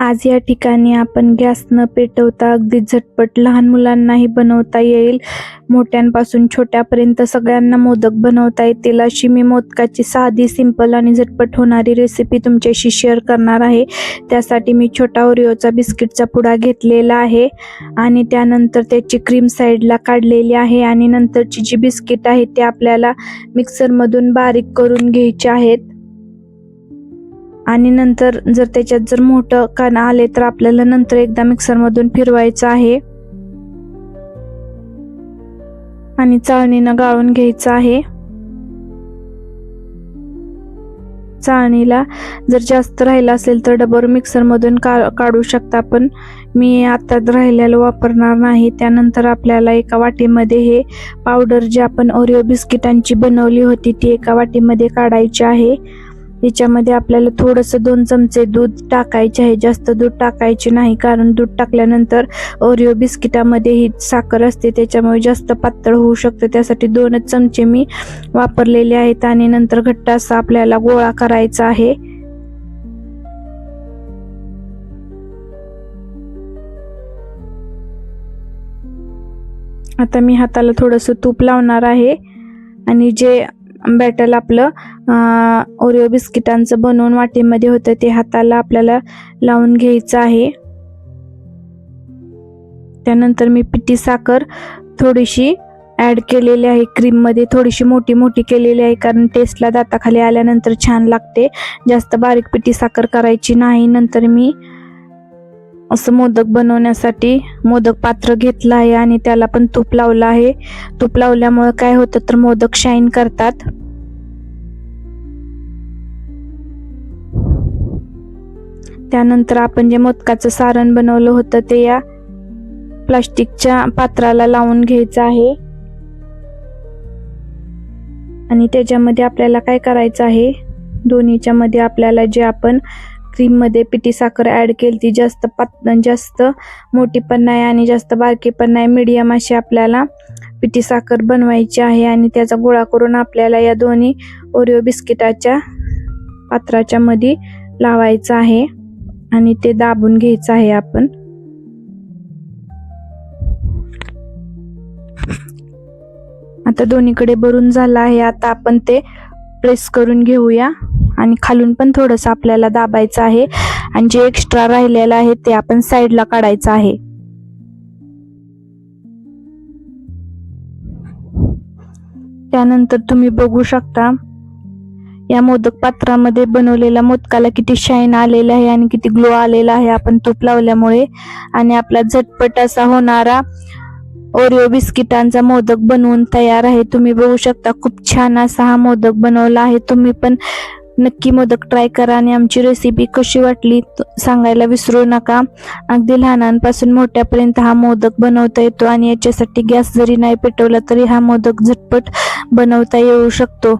आज या ठिकाणी आपण गॅस न पेटवता अगदी झटपट लहान मुलांनाही बनवता येईल. मोठ्यांपासून छोट्यापर्यंत सगळ्यांना मोदक बनवता येतील अशी मी मोदकाची साधी सिंपल आणि झटपट होणारी रेसिपी तुमच्याशी शेअर करणार आहे. त्यासाठी मी छोटा ओरिओचा बिस्किटचा पुडा घेतलेला आहे आणि त्यानंतर त्याची क्रीम साईडला काढलेली आहे आणि नंतरची जी बिस्किट आहे ते आपल्याला मिक्सरमधून बारीक करून घ्यायची आहेत. आणि नंतर जर त्याच्यात जर मोठं कण आले तर आपल्याला नंतर एकदा मिक्सरमधून फिरवायचं आहे. आणि चाळणीनं गाळून घ्यायचं आहे. चाळणीला जर जास्त राहिलं असेल तर डबर मिक्सरमधून का काढू शकता पण मी आता राहिलेलं वापरणार नाही. त्यानंतर आपल्याला एका वाटीमध्ये हे पावडर जी आपण ओरिओ बिस्किटांची बनवली होती ती एका वाटीमध्ये काढायची आहे. याच्यामध्ये आपल्याला थोडंसं दोन चमचे दूध टाकायचे आहे. जास्त दूध टाकायचे नाही कारण दूध टाकल्यानंतर ओरिओ बिस्किटामध्ये ही साखर असते त्याच्यामुळे जास्त पातळ होऊ शकतं. त्यासाठी दोनच चमचे मी वापरलेले आहेत आणि नंतर घट्ट असा आपल्याला गोळा करायचा आहे. आता मी हाताला थोडंसं तूप लावणार आहे. आणि जे बॅटल आपलं ओरिओ बिस्किटांचं बनवून वाटीमध्ये होतं ते हाताला आपल्याला लावून घ्यायचं आहे. त्यानंतर मी पिठी साखर थोडीशी ॲड केलेली आहे क्रीममध्ये थोडीशी मोठी मोठी केलेली आहे कारण टेस्टला दाताखाली आल्यानंतर छान लागते. जास्त बारीक पिठी साखर करायची नाही नंतर मी असं मोदक बनवण्यासाठी मोदक पात्र घेतलं आहे आणि त्याला पण तूप लावलं आहे. तूप लावल्यामुळे काय होतं तर मोदक शाईन करतात. त्यानंतर आपण जे मोदकाचं सारण बनवलं होतं ते या प्लास्टिकच्या पात्राला लावून घ्यायचं आहे. आणि त्याच्यामध्ये आपल्याला काय करायचं आहे? दोन्हीच्या मध्ये आपल्याला जे आपण क्रीममध्ये पिठी साखर ॲड केली ती जास्त पात जास्त मोठी पण नाही आणि जास्त बारकी पण नाही. मीडियम अशी आपल्याला पिठी साखर बनवायची आहे आणि त्याचा गोळा करून आपल्याला या दोन्ही ओरिओ बिस्किटाच्या पात्राच्या मध्ये लावायचं आहे आणि ते दाबून घ्यायचं आहे आपण. आता दोन्हीकडे भरून झालं आहे. आता आपण ते प्रेस करून घेऊया. आणि खालून पण थोडंसं आपल्याला दाबायचं आहे. आणि जे एक्स्ट्रा राहिलेलं आहे ते आपण साईडला काढायचं आहे. त्यानंतर तुम्ही बघू शकता या मोदक पात्रामध्ये बनवलेल्या मोदकाला किती शाईन आलेला आहे आणि किती ग्लो आलेला आहे आपण तूप लावल्यामुळे. आणि आपला झटपट असा होणारा ओरिओ बिस्किटांचा मोदक बनवून तयार आहे. तुम्ही बघू शकता खूप छान असा हा मोदक बनवला आहे. तुम्ही पण नक्की मोदक ट्राय करा आणि आमची रेसिपी कशी वाटली सांगायला विसरू नका. अगदी लहानांपासून मोठ्यापर्यंत हा मोदक बनवता येतो आणि याच्यासाठी गॅस जरी नाही पेटवला तरी हा मोदक झटपट बनवता येऊ शकतो.